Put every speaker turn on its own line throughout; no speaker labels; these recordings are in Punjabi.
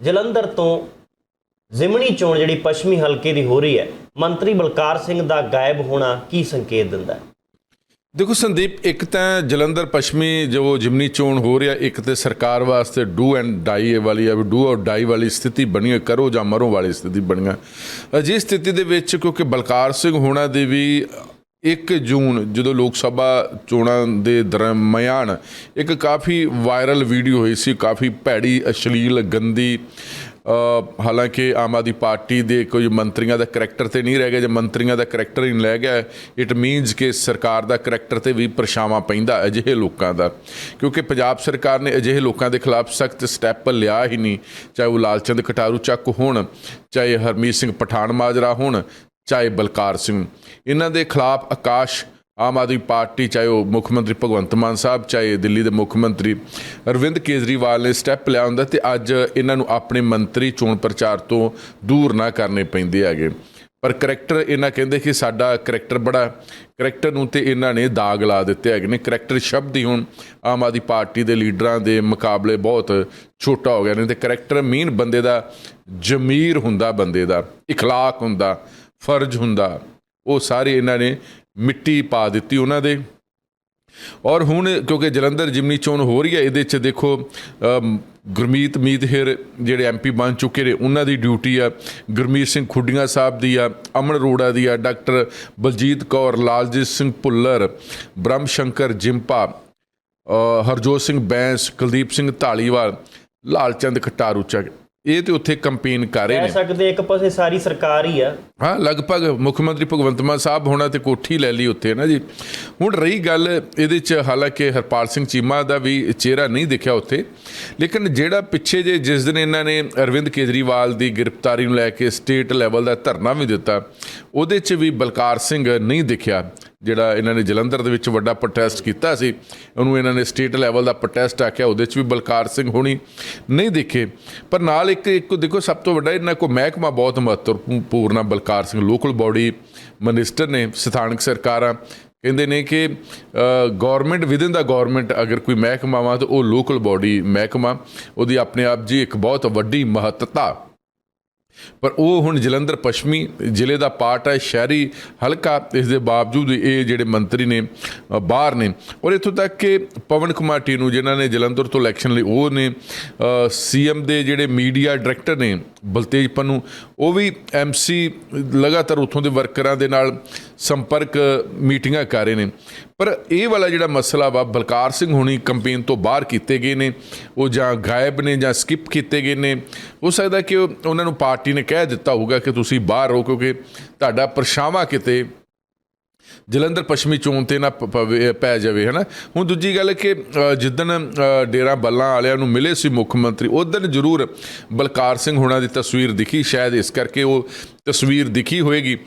ਜਲੰਧਰ ਤੋਂ ਜ਼ਿਮਣੀ ਚੋਣ ਜਿਹੜੀ ਪੱਛਮੀ ਹਲਕੇ ਦੀ ਹੋ ਰਹੀ ਹੈ, ਮੰਤਰੀ ਬਲਕਾਰ ਸਿੰਘ ਦਾ ਗਾਇਬ ਹੋਣਾ ਕੀ ਸੰਕੇਤ ਦਿੰਦਾ ਹੈ?
ਦੇਖੋ ਸੰਦੀਪ, ਇੱਕ ਤਾਂ ਜਲੰਧਰ ਪੱਛਮੀ ਜੋ ਜਿਮਨੀ ਚੋਣ ਹੋ ਰਿਹਾ, ਇੱਕ ਤੇ ਸਰਕਾਰ ਵਾਸਤੇ ਡੂ ਐਂਡ ਡਾਈ ਵਾਲੀ ਆ ਡੂ ਔਰ ਡਾਈ ਵਾਲੀ ਸਥਿਤੀ ਬਣੀ ਹੈ ਕਰੋ ਜਾਂ ਮਰੋ ਵਾਲੀ ਸਥਿਤੀ ਬਣੀ ਹੈ ਅਜਿਹੀ ਸਥਿਤੀ ਦੇ ਵਿੱਚ ਕਿਉਂਕਿ ਬਲਕਾਰ ਸਿੰਘ ਹੋਣਾ ਦੀ ਵੀ 1 ਜੂਨ ਜਦੋਂ ਲੋਕ ਸਭਾ ਚੋਣਾਂ ਦੇ ਦਰਮਿਆਨ ਇੱਕ ਕਾਫੀ ਵਾਇਰਲ ਵੀਡੀਓ ਹੋਈ ਸੀ, ਕਾਫੀ ਭੈੜੀ, ਅਸ਼ਲੀਲ, ਗੰਦੀ ਹਾਲਾਂਕਿ ਆਮ ਆਦਮੀ ਪਾਰਟੀ ਦੇ ਕੋਈ ਮੰਤਰੀਆਂ ਦਾ ਕਰੈਕਟਰ ਤੇ ਨਹੀਂ ਰਹਿ ਗਿਆ, ਜੇ ਮੰਤਰੀਆਂ ਦਾ ਕਰੈਕਟਰ ਹੀ ਨਹੀਂ ਰਹਿ ਗਿਆ ਇਟ ਮੀਨਸ ਕਿ ਸਰਕਾਰ ਦਾ ਕਰੈਕਟਰ ਤੇ ਵੀ ਪਰਛਾਵਾਂ ਪੈਂਦਾ ਅਜਿਹੇ ਲੋਕਾਂ ਦਾ। ਕਿਉਂਕਿ ਪੰਜਾਬ ਸਰਕਾਰ ਨੇ ਅਜਿਹੇ ਲੋਕਾਂ ਦੇ ਖਿਲਾਫ ਸਖਤ ਸਟੈਪ ਲਿਆ ਹੀ ਨਹੀਂ, ਚਾਹੇ ਉਹ ਲਾਲਚੰਦ ਕਟਾਰੂ ਚੱਕ ਹੋਣ, ਚਾਹੇ ਹਰਮੀਤ ਸਿੰਘ ਪਠਾਨ ਮਾਜਰਾ ਹੋਣ ਚਾਹੇ ਬਲਕਾਰ ਸਿੰਘ ਇਹਨਾਂ ਦੇ ਖਿਲਾਫ ਆਕਾਸ਼ ਆਮ ਆਦਮੀ ਪਾਰਟੀ ਚਾਹੇ ਉਹ ਮੁੱਖ ਮੰਤਰੀ ਭਗਵੰਤ ਮਾਨ ਸਾਹਿਬ ਚਾਹੇ ਦਿੱਲੀ ਦੇ ਮੁੱਖ ਮੰਤਰੀ ਅਰਵਿੰਦ ਕੇਜਰੀਵਾਲ ਨੇ ਸਟੈਪ ਲਿਆ ਹੁੰਦਾ ਤੇ ਅੱਜ ਇਹਨਾਂ ਨੂੰ ਆਪਣੇ ਮੰਤਰੀ ਚੋਣ ਪ੍ਰਚਾਰ ਤੋਂ ਦੂਰ ਨਾ ਕਰਨੇ ਪੈਂਦੇ ਹੈਗੇ ਪਰ ਕਰੈਕਟਰ ਇਹਨਾਂ ਕਹਿੰਦੇ ਕਿ ਸਾਡਾ ਕਰੈਕਟਰ ਬੜਾ ਕਰੈਕਟਰ ਨੂੰ ਤੇ ਇਹਨਾਂ ਨੇ ਦਾਗ ਲਾ ਦਿੱਤੇ ਹੈਗੇ ਨੇ ਕਰੈਕਟਰ ਸ਼ਬਦ ਹੀ ਹੁਣ ਆਮ ਆਦਮੀ ਪਾਰਟੀ ਦੇ ਲੀਡਰਾਂ ਦੇ ਮੁਕਾਬਲੇ ਬਹੁਤ ਛੋਟਾ ਹੋ ਗਿਆ ਨੇ ਤੇ ਕਰੈਕਟਰ ਮੀਨ ਬੰਦੇ ਦਾ ਜ਼ਮੀਰ ਹੁੰਦਾ ਬੰਦੇ ਦਾ اخلاق ਹੁੰਦਾ ਫਰਜ਼ ਹੁੰਦਾ। ਉਹ ਸਾਰੇ ਇਹਨਾਂ ਨੇ ਮਿੱਟੀ ਪਾ ਦਿੱਤੀ ਉਹਨਾਂ ਦੇ। ਔਰ ਹੁਣ ਕਿਉਂਕਿ ਜਲੰਧਰ ਜਿਮਨੀ ਚੋਣ ਹੋ ਰਹੀ ਹੈ, ਇਹਦੇ 'ਚ ਦੇਖੋ ਗੁਰਮੀਤ ਮੀਤ ਹਿਰ ਜਿਹੜੇ ਐਮਪੀ ਬਣ ਚੁੱਕੇ ਨੇ, ਉਹਨਾਂ ਦੀ ਡਿਊਟੀ ਆ। ਗੁਰਮੀਤ ਸਿੰਘ ਖੁੱਡੀਆਂ ਸਾਹਿਬ ਦੀ ਆ, ਅਮਨ ਅਰੋੜਾ ਦੀ ਆ, ਡਾਕਟਰ ਬਲਜੀਤ ਕੌਰ, ਲਾਲਜੀਤ ਸਿੰਘ ਭੁੱਲਰ ਬ੍ਰਹਮ ਸ਼ੰਕਰ ਜਿੰਪਾ ਹਰਜੋਤ ਸਿੰਘ ਬੈਂਸ, ਕੁਲਦੀਪ ਸਿੰਘ ਢਾਲੀਵਾਲ ਲਾਲਚੰਦ ਖਟਾਰੂ ਚੱਕ ਇਹ ਤੇ ਉੱਥੇ ਕੰਪੇਨ ਕਰ ਰਹੇ
ਕਹਿ
ਨੇ
ਸਕਦੇ ਇੱਕ ਪਾਸੇ ਸਾਰੀ ਸਰਕਾਰ ਹੀ ਆ।
ਹਾਂ ਲਗਭਗ ਮੁੱਖ ਮੰਤਰੀ ਭਗਵੰਤ ਮਾਨ ਸਾਹਿਬ ਹੋਣਾ ਤੇ ਕੋਠੀ ਲੈ ਲਈ ਉੱਥੇ ਨਾ ਜੀ। ਹੁਣ ਰਹੀ ਗੱਲ ਇਹਦੇ ਚ ਹਾਲਾਂਕਿ ਹਰਪਾਲ ਸਿੰਘ ਚੀਮਾ ਦਾ ਵੀ ਚਿਹਰਾ ਨਹੀਂ ਦਿਖਿਆ ਉੱਥੇ। ਲੇਕਿਨ ਜਿਹੜਾ ਪਿੱਛੇ ਜੇ ਜਿਸ ਦਿਨ ਇਹਨਾਂ ਨੇ ਅਰਵਿੰਦ ਕੇਜਰੀਵਾਲ ਦੀ ਗ੍ਰਿਫਤਾਰੀ ਨੂੰ ਲੈ ਕੇ ਸਟੇਟ ਲੈਵਲ ਦਾ ਧਰਨਾ ਵੀ ਦਿੱਤਾ ਉਹਦੇ ਚ ਵੀ ਬਲਕਾਰ ਸਿੰਘ ਨਹੀਂ ਦਿਖਿਆ। ਜਿਹੜਾ ਇਹਨਾਂ ਨੇ ਜਲੰਧਰ ਦੇ ਵਿੱਚ ਵੱਡਾ ਪ੍ਰੋਟੈਸਟ ਕੀਤਾ ਸੀ, ਉਹਨੂੰ ਇਹਨਾਂ ਨੇ ਸਟੇਟ ਲੈਵਲ ਦਾ ਪ੍ਰੋਟੈਸਟ ਆਖਿਆ, ਉਹਦੇ 'ਚ ਵੀ ਬਲਕਾਰ ਸਿੰਘ ਹੋਣੀ ਨਹੀਂ ਦੇਖੇ। ਪਰ ਨਾਲ ਇੱਕ ਇੱਕ ਦੇਖੋ ਸਭ ਤੋਂ ਵੱਡਾ ਇਹਨਾਂ ਕੋ ਮਹਿਕਮਾ ਬਹੁਤ ਮਹੱਤਵਪੂਰਨ Balkar Singh local body minister ਨੇ, ਸਥਾਨਕ ਸਰਕਾਰਾਂ। ਕਹਿੰਦੇ ਨੇ ਕਿ ਗਵਰਨਮੈਂਟ ਵਿਦਿਨ ਦਾ ਗਵਰਨਮੈਂਟ ਅਗਰ ਕੋਈ ਮਹਿਕਮਾ ਵਾ, ਤਾਂ ਉਹ ਲੋਕਲ ਬਾਡੀ ਮਹਿਕਮਾ, ਉਹਦੀ ਆਪਣੇ ਆਪ ਜੀ ਇੱਕ ਬਹੁਤ ਵੱਡੀ ਮਹੱਤਤਾ ਪਰ ਉਹ ਹੁਣ ਜਲੰਧਰ ਪੱਛਮੀ ਜ਼ਿਲ੍ਹੇ ਦਾ ਪਾਰਟ ਹੈ, ਸ਼ਹਿਰੀ ਹਲਕਾ। ਇਸ ਦੇ ਬਾਵਜੂਦ ਇਹ ਜਿਹੜੇ ਮੰਤਰੀ ਨੇ ਬਾਹਰ ਨੇ, ਔਰ ਇਥੋਂ ਤੱਕ ਕਿ ਪਵਨ ਕੁਮਾਰ ਟੀਨੂ ਜਿਨ੍ਹਾਂ ਨੇ ਜਲੰਧਰ ਤੋਂ ਇਲੈਕਸ਼ਨ ਲਈ, ਉਹ ਨੇ ਸੀਐਮ ਦੇ ਜਿਹੜੇ ਮੀਡੀਆ ਡਾਇਰੈਕਟਰ ਨੇ, ਬਲਤੇਜ ਪੰਨੂ, ਉਹ ਵੀ ਐਮਸੀ ਲਗਾਤਾਰ ਉੱਥੋਂ ਦੇ ਵਰਕਰਾਂ ਦੇ ਨਾਲ ਸੰਪਰਕ ਮੀਟਿੰਗਾਂ ਕਰ ਰਹੇ ਨੇ। ਪਰ ਇਹ ਵਾਲਾ ਜਿਹੜਾ ਮਸਲਾ ਵਾ ਬਲਕਾਰ ਸਿੰਘ ਹੁਣੀ ਕੰਪੇਨ ਤੋਂ ਬਾਹਰ ਕੀਤੇ ਗਏ ਨੇ ਉਹ ਜਾਂ ਗਾਇਬ ਨੇ ਜਾਂ ਸਕਿਪ ਕੀਤੇ ਗਏ ਨੇ ਹੋ ਸਕਦਾ ਕਿ ਉਹਨਾਂ ਨੂੰ ਪਾਰਟੀ ਨੇ ਕਹਿ ਦਿੱਤਾ ਹੋਊਗਾ ਕਿ ਤੁਸੀਂ ਬਾਹਰ ਹੋ ਕਿਉਂਕਿ ਤੁਹਾਡਾ ਪਰਛਾਵਾਂ ਕਿਤੇ ਜਲੰਧਰ ਪੱਛਮੀ ਚੋਣ ਤੇ ਨਾ ਪਵੇ- ਪੈ ਜਾਵੇ ਹਨਾ? ਹੁਣ ਦੂਜੀ ਗੱਲ ਕਿ ਅ, ਜਿੱਦਣ ਡੇਰਾ ਬੱਲਾਂ ਵਾਲਿਆਂ ਨੂੰ ਮਿਲੇ ਸੀ ਮੁੱਖ ਮੰਤਰੀ ਉਦੋਂ ਜ਼ਰੂਰ ਬਲਕਾਰ ਸਿੰਘ ਹੁਣਾਂ ਦੀ ਤਸਵੀਰ ਦਿਖੀ ਸ਼ਾਇਦ ਇਸ ਕਰਕੇ ਉਹ ਤਸਵੀਰ ਦਿਖੀ ਹੋਏਗੀ।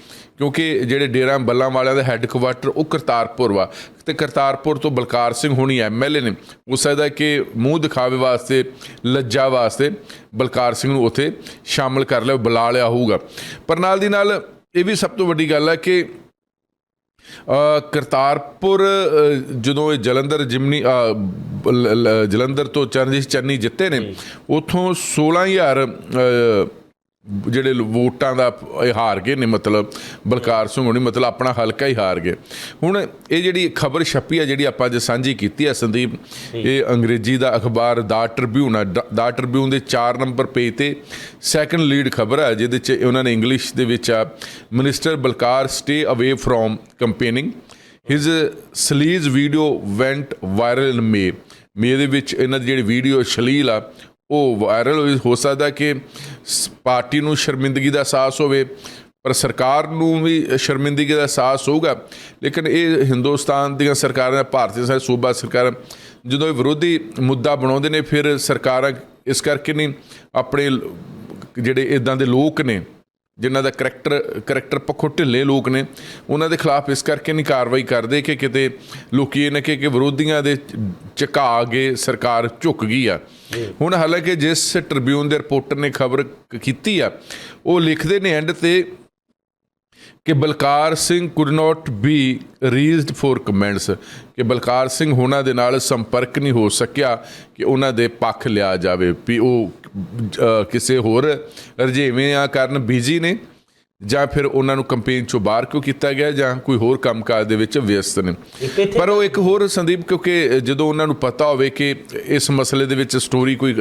ਕਿਉਂਕਿ ਜਿਹੜੇ ਡੇਰਾ ਬੱਲਾਂ ਵਾਲਿਆਂ ਦਾ ਹੈੱਡਕੁਆਟਰ ਉਹ ਕਰਤਾਰਪੁਰ ਵਾ। ਤੇ ਕਰਤਾਰਪੁਰ ਤੋਂ ਬਲਕਾਰ ਸਿੰਘ ਹੋਣੀ ਐਮਐਲਏ ਨੇ। ਹੋ ਸਕਦਾ ਕਿ ਮੂੰਹ ਦਿਖਾਵੇ ਵਾਸਤੇ ਲੱਜਾ ਵਾਸਤੇ ਬਲਕਾਰ ਸਿੰਘ ਨੂੰ ਉੱਥੇ ਸ਼ਾਮਲ ਕਰ ਲਿਆ ਬੁਲਾ ਲਿਆ ਹੋਊਗਾ। ਪਰ ਨਾਲ ਦੀ ਨਾਲ ਇਹ ਵੀ ਸਭ ਤੋਂ ਵੱਡੀ ਗੱਲ ਹੈ ਕਿ ਕਰਤਾਰਪੁਰ ਜਦੋਂ ਇਹ ਜਲੰਧਰ ਜਿਮਨੀ ਜਲੰਧਰ ਤੋਂ ਚਰਨਜੀਤ ਚੰਨੀ ਜਿੱਤੇ ਨੇ ਉਥੋਂ 16000 ਅ, ਜਿਹੜੇ ਵੋਟਾਂ ਦਾ ਇਹ ਹਾਰ ਗਏ ਨੇ ਮਤਲਬ ਬਲਕਾਰ ਸਿੰਘ ਹੋਣੀ ਮਤਲਬ ਆਪਣਾ ਹਲਕਾ ਹੀ ਹਾਰ ਗਏ। ਹੁਣ ਇਹ ਜਿਹੜੀ ਖਬਰ ਛਪੀ ਆ ਜਿਹੜੀ ਆਪਾਂ ਅੱਜ ਸਾਂਝੀ ਕੀਤੀ ਆ ਸੰਦੀਪ ਇਹ ਅੰਗਰੇਜ਼ੀ ਦਾ ਅਖਬਾਰ ਦਾ ਟ੍ਰਿਬਿਊਨ ਆ ਦ- ਟ੍ਰਿਬਿਊਨ ਦੇ 4 ਨੰਬਰ ਪੇਜ ਤੇ ਸੈਕੰਡ ਲੀਡ ਖਬਰ ਹੈ ਜਿਹਦੇ ਚ ਉਹਨਾਂ ਨੇ ਇੰਗਲਿਸ਼ ਦੇ ਵਿੱਚ ਆ minister Balkar stay away from campaigning his sleaze video went viral in May May ਦੇ ਵਿੱਚ ਇਹਨਾਂ ਦੀ ਜਿਹੜੀ ਵੀਡੀਓ ਸ਼ਲੀਲ ਆ ਉਹ ਵਾਇਰਲ ਹੋ ਸਕਦਾ ਕਿ ਸ- ਪਾਰਟੀ ਨੂੰ ਸ਼ਰਮਿੰਦਗੀ ਦਾ ਅਹਿਸਾਸ ਹੋਵੇ, ਪਰ ਸਰਕਾਰ ਨੂੰ ਵੀ ਸ਼ਰਮਿੰਦਗੀ ਦਾ ਅਹਿਸਾਸ ਹੋਊਗਾ। ਲੇਕਿਨ ਇਹ ਹਿੰਦੁਸਤਾਨ ਦੀਆਂ ਸਰਕਾਰਾਂ ਭਾਰਤੀ ਸਾਰੇ ਸੂਬਾ ਸਰਕਾਰ ਜਦੋਂ ਇਹ ਵਿਰੋਧੀ ਮੁੱਦਾ ਬਣਾਉਂਦੇ ਨੇ, ਫਿਰ ਸਰਕਾਰਾਂ ਇਸ ਕਰਕੇ ਨਹੀਂ, ਆਪਣੇ ਜਿਹੜੇ ਇਦਾਂ ਦੇ ਲੋਕ ਨੇ ਜਿਨ੍ਹਾਂ ਦਾ ਕਰੈਕਟਰ ਕਰੈਕਟਰ ਪੱਖੋਂ ਢਿੱਲੇ ਲੋਕ ਨੇ ਉਹਨਾਂ ਦੇ ਖਿਲਾਫ ਇਸ ਕਰਕੇ ਨਹੀਂ ਕਾਰਵਾਈ ਕਰਦੇ ਕਿ ਕਿਤੇ ਲੋਕੀ ਇਹ ਨਾ ਕਿ ਕਿ ਵਿਰੋਧੀਆਂ ਦੇ ਝੁਕਾ ਕੇ ਸਰਕਾਰ ਝੁਕ ਗਈ ਆ। ਹੁਣ ਹਾਲਾਂਕਿ ਜਿਸ ਟ੍ਰਿਬਿਊਨ ਦੇ ਰਿਪੋਰਟਰ ਨੇ ਖਬਰ ਕੀਤੀ ਆ ਉਹ ਲਿਖਦੇ ਨੇ ਐਂਡ ਤੇ ਕਿ Balkar Singh could not be reached for comments ਕਿ ਬਲਕਾਰ ਸਿੰਘ ਹੋਣਾ ਦੇ ਨਾਲ ਸੰਪਰਕ ਨਹੀਂ ਹੋ ਸਕਿਆ ਕਿ ਉਹਨਾਂ ਦੇ ਪੱਖ ਲਿਆ ਜਾਵੇ। ਵੀ ਉਹ ਕਿਸੇ ਹੋਰ ਰਜੇਵੇਂ ਕਾਰਨ ਬਿਜ਼ੀ ਨੇ ਜਾਂ ਫਿਰ ਉਹਨਾਂ ਨੂੰ ਕੰਪੇਨ ਚੋਂ ਬਾਹਰ ਕਿਉਂ ਕੀਤਾ ਗਿਆ ਜਾਂ ਕੋਈ ਹੋਰ ਕੰਮਕਾਜ ਦੇ ਵਿੱਚ ਵਿਅਸਤ ਨੇ। ਪਰ ਉਹ ਇੱਕ ਹੋਰ ਸੰਦੀਪ ਕਿਉਂਕਿ ਜਦੋਂ ਉਹਨਾਂ ਨੂੰ ਪਤਾ ਹੋਵੇ ਕਿ ਇਸ ਮਸਲੇ ਦੇ ਵਿੱਚ ਸਟੋਰੀ ਕੋਈ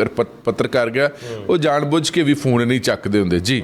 ਪੱਤਰਕਾਰ ਗਿਆ ਉਹ ਜਾਣਬੁੱਝ ਕੇ ਵੀ ਫੋਨ ਨਹੀਂ ਚੱਕਦੇ ਹੁੰਦੇ। ਜੀ।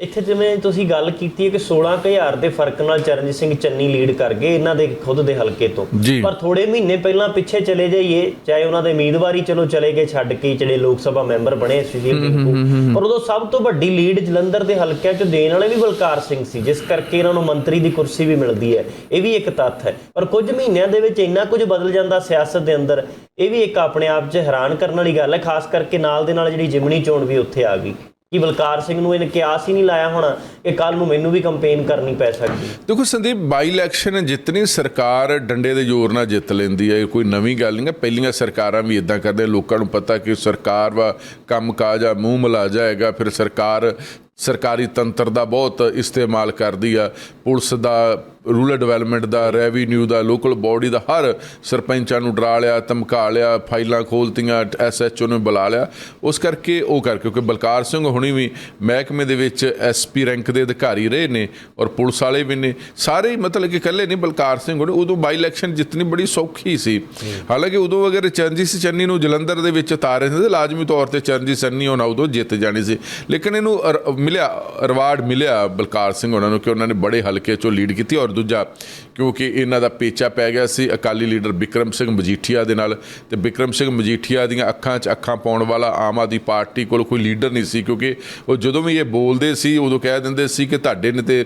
ਇੱਥੇ ਜਿਵੇਂ ਤੁਸੀਂ ਗੱਲ ਕੀਤੀ ਹੈ ਕਿ 16000 ਦੇ ਫ਼ਰਕ ਨਾਲ ਚਰਨਜੀਤ ਸਿੰਘ ਚੰਨੀ ਲੀਡ ਕਰ ਗਏ ਇਹਨਾਂ ਦੇ ਖੁਦ ਦੇ ਹਲਕੇ ਤੋਂ। ਪਰ ਥੋੜੇ ਮਹੀਨੇ ਪਹਿਲਾਂ ਪਿੱਛੇ ਚਲੇ ਜਾਈਏ ਚਾਹੇ ਉਹਨਾਂ ਦੇ ਉਮੀਦਵਾਰੀ ਚਲੋ ਚਲੇ ਗਏ ਛੱਡ ਕੇ ਜਿਹੜੇ ਲੋਕ ਸਭਾ ਮੈਂਬਰ ਬਣੇ ਸੁਸ਼ੀਲ ਰਿੰਕੂ ਪਰ ਉਦੋਂ ਸਭ ਤੋਂ ਵੱਡੀ ਲੀਡ ਜਲੰਧਰ ਦੇ ਹਲਕਿਆਂ 'ਚ ਦੇਣ ਵਾਲੇ ਵੀ ਬਲਕਾਰ ਸਿੰਘ ਸੀ ਜਿਸ ਕਰਕੇ ਇਹਨਾਂ ਨੂੰ ਮੰਤਰੀ ਦੀ ਕੁਰਸੀ ਵੀ ਮਿਲਦੀ ਹੈ। ਇਹ ਵੀ ਇੱਕ ਤੱਥ ਹੈ। ਪਰ ਕੁਝ ਮਹੀਨਿਆਂ ਦੇ ਵਿੱਚ ਇੰਨਾ ਕੁਝ ਬਦਲ ਜਾਂਦਾ ਸਿਆਸਤ ਦੇ ਅੰਦਰ ਇਹ ਵੀ ਇੱਕ ਆਪਣੇ ਆਪ 'ਚ ਹੈਰਾਨ ਕਰਨ ਵਾਲੀ ਗੱਲ ਹੈ ਖਾਸ ਕਰਕੇ ਨਾਲ ਦੇ ਨਾਲ ਜਿਹੜੀ ਜਿਮਣੀ ਚੋਣ ਵੀ ਉੱਥੇ ਆ ਗਈ। ਕਿ ਬਲਕਾਰ ਸਿੰਘ ਨੂੰ ਇਹਨੇ ਕਿਆਸ ਹੀ ਨਹੀਂ ਲਾਇਆ ਹੋਣਾ, ਕਿ ਕੱਲ ਨੂੰ ਮੈਨੂੰ ਵੀ ਕੰਪੇਨ ਕਰਨੀ ਪੈ ਸਕਦੀ।
ਦੇਖੋ ਸੰਦੀਪ ਬਾਈ ਇਲੈਕਸ਼ਨ ਜਿੱਤਨੀ ਸਰਕਾਰ ਡੰਡੇ ਦੇ ਜ਼ੋਰ ਨਾਲ ਜਿੱਤ ਲੈਂਦੀ ਹੈ, ਇਹ ਕੋਈ ਨਵੀਂ ਗੱਲ ਨਹੀਂ ਹੈ। ਪਹਿਲੀਆਂ ਸਰਕਾਰਾਂ ਵੀ ਇਦਾਂ ਕਰਦੇ, ਲੋਕਾਂ ਨੂੰ ਪਤਾ ਕਿ ਸਰਕਾਰ ਵਾ ਕੰਮ ਕਾਜ ਆ, ਮੂੰਹ ਮਿਲਾ ਜਾਏਗਾ ਫਿਰ ਸਰਕਾਰ ਸਰਕਾਰੀ ਤੰਤਰ ਦਾ ਬਹੁਤ ਇਸਤੇਮਾਲ ਕਰਦੀ ਆ। ਪੁਲਿਸ ਦਾ ਰੂਰਲ ਡਿਵੈਲਪਮੈਂਟ ਦਾ, ਰੈਵਨਿਊ ਦਾ, ਲੋਕਲ ਬਾਡੀ ਦਾ, ਹਰ ਸਰਪੰਚਾਂ ਨੂੰ ਡਰਾ ਲਿਆ, ਧਮਕਾ ਲਿਆ, ਫਾਈਲਾਂ ਖੋਲਤੀਆਂ, ਐਸਐਚਓ ਨੂੰ ਬੁਲਾ ਲਿਆ। ਉਸ ਕਰਕੇ ਉਹ ਕਰ ਕਿਉਂਕਿ ਬਲਕਾਰ ਸਿੰਘ ਹੁਣੀ ਵੀ ਮਹਿਕਮੇ ਦੇ ਵਿੱਚ ਐਸਪੀ ਰੈਂਕ ਦੇ ਅਧਿਕਾਰੀ ਰਹੇ ਨੇ ਔਰ ਪੁਲਿਸ ਵਾਲੇ ਵੀ ਨੇ। ਸਾਰੇ ਮਤਲਬ ਕਿ ਇਕੱਲੇ ਨਹੀਂ, ਬਲਕਾਰ ਸਿੰਘ ਹੁਣੀ, ਉਦੋਂ ਬਾਈ ਇਲੈਕਸ਼ਨ ਜਿੱਤਣੀ ਬੜੀ ਸੌਖੀ ਸੀ। ਹਾਲਾਂਕਿ ਉਦੋਂ ਅਗਰ ਚਰਨਜੀਤ ਸਿੰਘ ਚੰਨੀ ਨੂੰ ਜਲੰਧਰ ਦੇ ਵਿੱਚ ਉਤਾਰੇ ਸੀ, ਤਾਂ ਲਾਜ਼ਮੀ ਤੌਰ ਤੇ ਚਰਨਜੀਤ ਚੰਨੀ ਉਹਨਾਂ ਉਦੋਂ ਜਿੱਤ ਜਾਣੀ ਸੀ। ਲੇਕਿਨ ਇਹਨੂੰ ਅਰ- ਮਿਲਿਆ ਰਿਵਾਰਡ ਮਿਲਿਆ ਬਲਕਾਰ ਸਿੰਘ ਉਹਨਾਂ ਨੂੰ ਕਿ ਉਹਨਾਂ ਨੇ ਬੜੇ ਹਲਕੇ ਚੋਂ ਲੀਡ ਕੀਤੀ ਔਰ ਦੂਜਾ ਕਿਉਂਕਿ ਇਹਨਾਂ ਦਾ ਪੇਚਾ ਪੈ ਗਿਆ ਸੀ ਅਕਾਲੀ ਲੀਡਰ ਵਿਕਰਮ ਸਿੰਘ ਮਜੀਠੀਆ ਦੇ ਨਾਲ। ਤੇ ਵਿਕਰਮ ਸਿੰਘ ਮਜੀਠੀਆ ਦੀਆਂ ਅੱਖਾਂ 'ਚ ਅੱਖਾਂ ਪਾਉਣ ਵਾਲਾ ਆਮ ਆਦਮੀ ਪਾਰਟੀ ਕੋਲ ਕੋਈ ਲੀਡਰ ਨਹੀਂ ਸੀ ਕਿਉਂਕਿ ਉਹ ਜਦੋਂ ਵੀ ਇਹ ਬੋਲਦੇ ਸੀ ਉਦੋਂ ਕਹਿ ਦਿੰਦੇ ਸੀ ਕਿ ਤੁਹਾਡੇ ਨੇ ਤੇ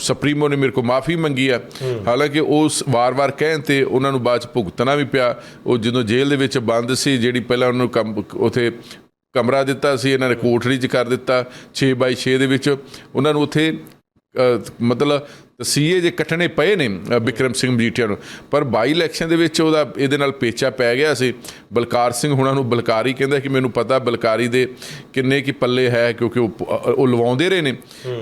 ਸੁਪਰੀਮੋ ਨੇ ਮੇਰੇ ਕੋਲ ਮਾਫੀ ਮੰਗੀ ਆ। ਹਾਲਾਂਕਿ ਉਸ ਵਾਰ-ਵਾਰ ਕਹਿਣ ਤੇ ਉਹਨਾਂ ਨੂੰ ਬਾਅਦ ਚ ਭੁਗਤਣਾ ਵੀ ਪਿਆ। ਉਹ ਜਦੋਂ ਜੇਲ੍ਹ ਦੇ ਵਿੱਚ ਬੰਦ ਸੀ ਜਿਹੜੀ ਪਹਿਲਾਂ ਉਹਨੂੰ ਕੰਮ ਉਥੇ ਕਮਰਾ ਦਿੱਤਾ ਸੀ ਇਹਨਾਂ ਨੇ ਕੋਠੜੀ 'ਚ ਕਰ ਦਿੱਤਾ 6 ਬਾਈ 6 ਦੇ ਵਿੱਚ। ਉਹਨਾਂ ਨੂੰ ਉੱਥੇ ਮਤਲਬ ਸੀਏ ਜੇ ਕੱਟਣੇ ਪਏ ਨੇ ਅ, ਵਿਕਰਮ ਸਿੰਘ ਮਜੀਠੀਆ ਨੂੰ। ਪਰ ਬਾਈ ਇਲੈਕਸ਼ਨ ਦੇ ਵਿੱਚ ਉਹਦਾ ਇਹਦੇ ਨਾਲ ਪੇਚਾ ਪੈ ਗਿਆ ਸੀ। ਬਲਕਾਰ ਸਿੰਘ ਹੁਣਾਂ ਨੂੰ ਬਲਕਾਰੀ ਕਹਿੰਦਾ ਕਿ ਮੈਨੂੰ ਪਤਾ ਬਲਕਾਰੀ ਦੇ ਕਿੰਨੇ ਕੀ ਪੱਲੇ ਹੈ ਕਿਉਂਕਿ ਉਹ ਲਵਾਉਂਦੇ ਰਹੇ ਨੇ।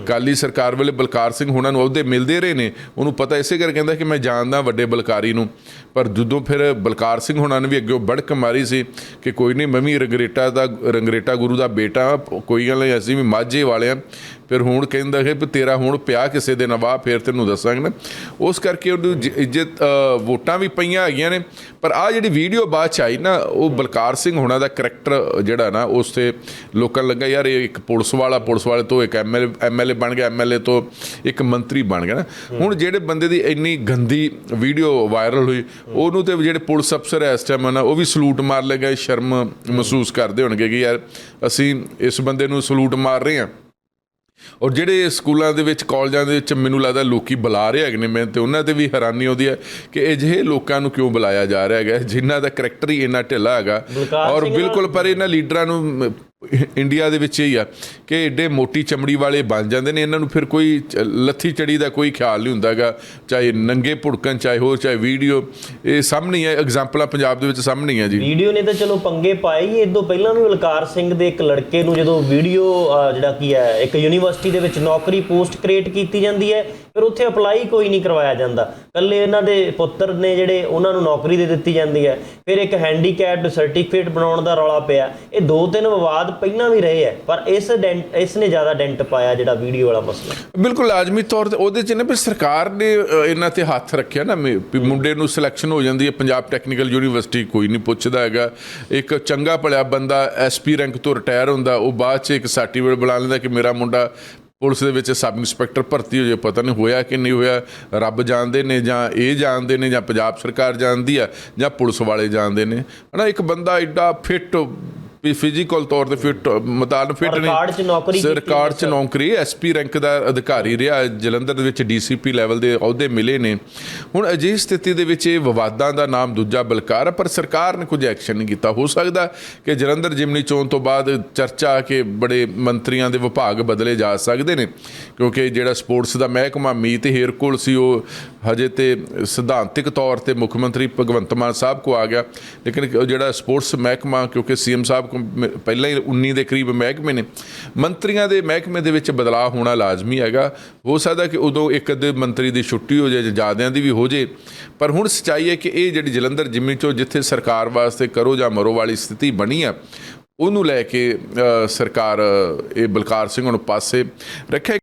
ਕਾਲੀ ਸਰਕਾਰ ਵੇਲੇ ਬਲਕਾਰ ਸਿੰਘ ਹੁਣਾਂ ਨੂੰ ਉਹਦੇ ਮਿਲਦੇ ਰਹੇ ਨੇ। ਉਹਨੂੰ ਪਤਾ ਇਸੇ ਕਰਕੇ ਕਹਿੰਦਾ ਕਿ ਮੈਂ ਜਾਣਦਾ ਵੱਡੇ ਬਲਕਾਰੀ ਨੂੰ। ਪਰ ਜਦੋਂ ਫਿਰ ਬਲਕਾਰ ਸਿੰਘ ਹੁਣਾਂ ਨੇ ਵੀ ਅੱਗੇ ਬੜਕ ਮਾਰੀ ਸੀ ਕਿ ਕੋਈ ਨਹੀਂ ਮੈਂ ਵੀ ਰੰਗਰੇਟਾ ਦਾ ਰੰਗਰੇਟਾ ਗੁਰੂ ਦਾ ਬੇਟਾ ਕੋਈ ਗੱਲ ਨਹੀਂ ਅਸੀਂ ਵੀ ਮਾਝੇ ਵਾਲੇ ਆ ਫਿਰ ਹੁਣ ਕਹਿੰਦਾ ਹੈ ਵੀ ਤੇਰਾ ਹੁਣ ਪਿਆ ਕਿਸੇ ਦੇ ਨਵਾਹ ਫਿਰ ਤੈਨੂੰ ਦੱਸਾਂਗੇ ਨਾ। ਉਸ ਕਰਕੇ ਉਹਨੂੰ ਜ- ਇੱਜ਼ਤ ਵੋਟਾਂ ਵੀ ਪਈਆਂ ਹੈਗੀਆਂ ਨੇ। ਪਰ ਆ ਜਿਹੜੀ ਵੀਡੀਓ ਬਾਅਦ ਚ ਆਈ ਨਾ, ਉਹ ਬਲਕਾਰ ਸਿੰਘ ਹੋਣਾ ਦਾ ਕਰੈਕਟਰ ਜਿਹੜਾ ਨਾ, ਉਸ ਤੇ ਲੋਕਾਂ ਨੂੰ ਲੱਗਾ, ਯਾਰ ਇਹ ਇੱਕ ਪੁਲਿਸ ਵਾਲਾ, ਪੁਲਿਸ ਵਾਲੇ ਤੋਂ ਇੱਕ ਐਮਐਲਏ ਐਮਐਲਏ ਬਣ ਗਿਆ ਐਮਐਲਏ ਤੋਂ ਇੱਕ ਮੰਤਰੀ ਬਣ ਗਿਆ ਨਾ। ਹੁਣ ਜਿਹੜੇ ਬੰਦੇ ਦੀ ਇੰਨੀ ਗੰਦੀ ਵੀਡੀਓ ਵਾਇਰਲ ਹੋਈ, ਉਹਨੂੰ ਤੇ ਜਿਹੜੇ ਪੁਲਿਸ ਅਫਸਰ ਐ ਇਸ ਟਾਈਮ ਨਾ, ਉਹ ਵੀ ਸਲੂਟ ਮਾਰ ਲੇਗਾ ਸ਼ਰਮ ਮਹਿਸੂਸ ਕਰਦੇ ਹੋਣਗੇ ਕਿ ਯਾਰ ਅਸੀਂ ਇਸ ਬੰਦੇ ਨੂੰ ਸਲੂਟ ਮਾਰ ਰਹੇ ਹਾਂ। ਔਰ ਜਿਹੜੇ ਸਕੂਲਾਂ ਦੇ ਵਿੱਚ ਕਾਲਜਾਂ ਦੇ ਵਿੱਚ ਮੈਨੂੰ ਲੱਗਦਾ ਲੋਕੀ ਬੁਲਾ ਰਹੇ ਹੈਗੇ ਨੇ ਮੈਂ ਤੇ ਉਹਨਾਂ ਤੇ ਵੀ ਹੈਰਾਨੀ ਆਉਂਦੀ ਹੈ ਕਿ ਅਜਿਹੇ ਲੋਕਾਂ ਨੂੰ ਕਿਉਂ ਬੁਲਾਇਆ ਜਾ ਰਿਹਾ ਹੈਗਾ ਜਿਨ੍ਹਾਂ ਦਾ ਕਰੈਕਟਰ ਹੀ ਇੰਨਾ ਢਿੱਲਾ ਹੈਗਾ। ਔਰ ਬਿਲਕੁਲ ਪਰ ਇਹਨਾਂ ਲੀਡਰਾਂ ਨੂੰ ਇੰਡੀਆ ਦੇ ਵਿੱਚ ਹੀ ਆ ਕਿ ਏਡੇ ਮੋਟੀ ਚਮੜੀ ਵਾਲੇ ਬਣ ਜਾਂਦੇ ਨੇ, ਇਹਨਾਂ ਨੂੰ ਫਿਰ ਕੋਈ ਲੱਥੀ ਚੜੀ ਦਾ ਕੋਈ ਖਿਆਲ ਨਹੀਂ ਹੁੰਦਾਗਾ ਚਾਹੇ ਨੰਗੇ ਭੁੜਕਣ, ਚਾਹੇ ਹੋਰ, ਚਾਹੇ ਵੀਡੀਓ, ਇਹ ਸਾਹਮਣੇ ਹੈ ਐਗਜ਼ਾਮਪਲਾਂ ਪੰਜਾਬ ਦੇ ਵਿੱਚ ਸਾਹਮਣੇ ਹੀ ਜੀ।
ਵੀਡੀਓ ਨੇ ਤਾਂ ਚਲੋ ਪੰਗੇ ਪਾਏ ਹੀ ਇਦੋਂ ਪਹਿਲਾਂ ਵੀ ਬਲਕਾਰ ਸਿੰਘ ਦੇ ਇੱਕ ਲੜਕੇ ਨੂੰ ਜਦੋਂ ਵੀਡੀਓ ਜਿਹੜਾ ਕੀ ਹੈ, ਇੱਕ ਯੂਨੀਵਰਸਿਟੀ ਦੇ ਵਿੱਚ ਨੌਕਰੀ ਪੋਸਟ ਕ੍ਰੀਏਟ ਕੀਤੀ ਜਾਂਦੀ ਹੈ, ਫਿਰ ਉੱਥੇ ਅਪਲਾਈ ਕੋਈ ਨਹੀਂ ਕਰਵਾਇਆ ਜਾਂਦਾ। ਕੱਲੇ ਇਹਨਾਂ ਦੇ ਪੁੱਤਰ ਨੇ ਜਿਹੜੇ, ਉਹਨਾਂ ਨੂੰ ਨੌਕਰੀ ਦੇ ਦਿੱਤੀ ਜਾਂਦੀ ਹੈ। ਫਿਰ ਇੱਕ ਹੈਂਡੀਕੈਪਡ ਸਰਟੀਫਿਕੇਟ ਬਣਾਉਣ ਦਾ ਰੌਲਾ ਪਿਆ। ਇਹ ਦੋ ਤਿੰਨ ਵਿਵਾਦ ਪਹਿਲਾਂ ਵੀ ਰਹੇ ਹੈ, ਪਰ ਇਸ ਡੈਂਟ, ਇਸ ਨੇ ਜ਼ਿਆਦਾ ਡੈਂਟ ਪਾਇਆ ਜਿਹੜਾ ਵੀਡੀਓ ਵਾਲਾ ਮਸਲਾ
ਬਿਲਕੁਲ ਲਾਜ਼ਮੀ ਤੌਰ ਤੇ ਉਹਦੇ ਚ ਨਾ ਵੀ ਸਰਕਾਰ ਨੇ ਇਹਨਾਂ ਤੇ ਹੱਥ ਰੱਖਿਆ ਨਾ ਮੁੰਡੇ ਨੂੰ ਸਿਲੈਕਸ਼ਨ ਹੋ ਜਾਂਦੀ ਹੈ। ਪੰਜਾਬ ਟੈਕਨੀਕਲ ਯੂਨੀਵਰਸਿਟੀ ਕੋਈ ਨਹੀਂ ਪੁੱਛਦਾ ਹੈਗਾ। ਇੱਕ ਚੰਗਾ ਭਲਿਆ ਬੰਦਾ ਐਸਪੀ ਰੈਂਕ ਤੋਂ ਰਿਟਾਇਰ ਹੁੰਦਾ, ਉਹ ਬਾਅਦ ਚ ਇੱਕ ਸਰਟੀਫਿਕੇਟ ਬਣਾ ਲੈਂਦਾ ਕਿ ਮੇਰਾ ਮੁੰਡਾ ਪੁਲਿਸ ਦੇ ਵਿੱਚ ਸਬ ਇੰਸਪੈਕਟਰ ਭਰਤੀ ਹੋ ਜੇ ਪਤਾ ਨਹੀਂ ਹੋਇਆ ਕਿ ਨਹੀਂ ਹੋਇਆ। ਰੱਬ ਜਾਣਦੇ ਨੇ ਜਾਂ ਇਹ ਜਾਣਦੇ ਨੇ ਜਾਂ ਪੰਜਾਬ ਸਰਕਾਰ ਜਾਣਦੀ ਆ ਜਾਂ ਪੁਲਿਸ ਵਾਲੇ ਜਾਣਦੇ ਨੇ। ਹਨਾ, ਇੱਕ ਬੰਦਾ ਐਡਾ ਫਿੱਟ ਵੀ ਫਿਜ਼ੀਕਲ ਤੌਰ ਤੇ ਫਿੱਟ ਮਤਾਨ ਫਿੱਟ ਨਹੀਂ।
ਰਿਕਾਰਡ 'ਚ ਨੌਕਰੀ ਕੀਤੀ
ਰਿਕਾਰਡ 'ਚ ਨੌਕਰੀ ਐਸਪੀ ਰੈਂਕ ਦਾ ਅਧਿਕਾਰੀ ਰਿਹਾ ਜਲੰਧਰ ਦੇ ਵਿੱਚ ਡੀਸੀਪੀ ਲੈਵਲ ਦੇ ਅਹੁਦੇ ਮਿਲੇ ਨੇ। ਹੁਣ ਅਜਿਹੀ ਸਥਿਤੀ ਦੇ ਵਿੱਚ ਇਹ ਵਿਵਾਦਾਂ ਦਾ ਨਾਮ ਦੂਜਾ ਬਲਕਾਰ ਪਰ ਸਰਕਾਰ ਨੇ ਕੁਝ ਐਕਸ਼ਨ ਨਹੀਂ ਕੀਤਾ। ਹੋ ਸਕਦਾ ਕਿ ਜਲੰਧਰ ਜਿਮਨੀ ਚੋਣ ਤੋਂ ਬਾਅਦ ਚਰਚਾ ਕਿ ਬੜੇ ਮੰਤਰੀਆਂ ਦੇ ਵਿਭਾਗ ਬਦਲੇ ਜਾ ਸਕਦੇ ਨੇ ਕਿਉਂਕਿ ਜਿਹੜਾ ਸਪੋਰਟਸ ਦਾ ਮਹਿਕਮਾ ਮੀਤ ਹੀਰਕੁਲ ਸੀ ਉਹ ਹਜੇ ਤੇ ਸਿਧਾਂਤਿਕ ਤੌਰ ਤੇ ਮੁੱਖ ਮੰਤਰੀ ਭਗਵੰਤ ਮਾਨ ਸਾਹਿਬ ਕੋ ਆ ਗਿਆ। ਲੇਕਿਨ ਜਿਹੜਾ ਸਪੋਰਟਸ ਮਹਿਕਮਾ ਕਿਉਂਕਿ ਸੀਐਮ ਸਾਹਿਬ ਪਹਿਲਾਂ ਹੀ 19 ਦੇ ਕਰੀਬ ਮਹਿਕਮੇ ਨੇ। ਮੰਤਰੀਆਂ ਦੇ ਮਹਿਕਮੇ ਦੇ ਵਿੱਚ ਬਦਲਾਅ ਹੋਣਾ ਲਾਜ਼ਮੀ ਹੈਗਾ। ਹੋ ਸਕਦਾ ਕਿ ਉਦੋਂ ਇੱਕ ਅੱਧੇ ਮੰਤਰੀ ਦੀ ਛੁੱਟੀ ਹੋ ਜਾਏ ਜਾਂ ਜ਼ਿਆਦਿਆਂ ਦੀ ਵੀ ਹੋ ਜੇ। ਪਰ ਹੁਣ ਸਚਾਈ ਹੈ ਕਿ ਇਹ ਜਿਹੜੀ ਜਲੰਧਰ ਜਿਮਨੀ ਚੋਂ ਜਿੱਥੇ ਸਰਕਾਰ ਵਾਸਤੇ ਕਰੋ ਜਾਂ ਮਰੋ ਵਾਲੀ ਸਥਿਤੀ ਬਣੀ ਆ, ਉਹਨੂੰ ਲੈ ਕੇ ਸਰਕਾਰ, ਇਹ ਬਲਕਾਰ ਸਿੰਘ ਨੂੰ ਪਾਸੇ ਰੱਖਿਆ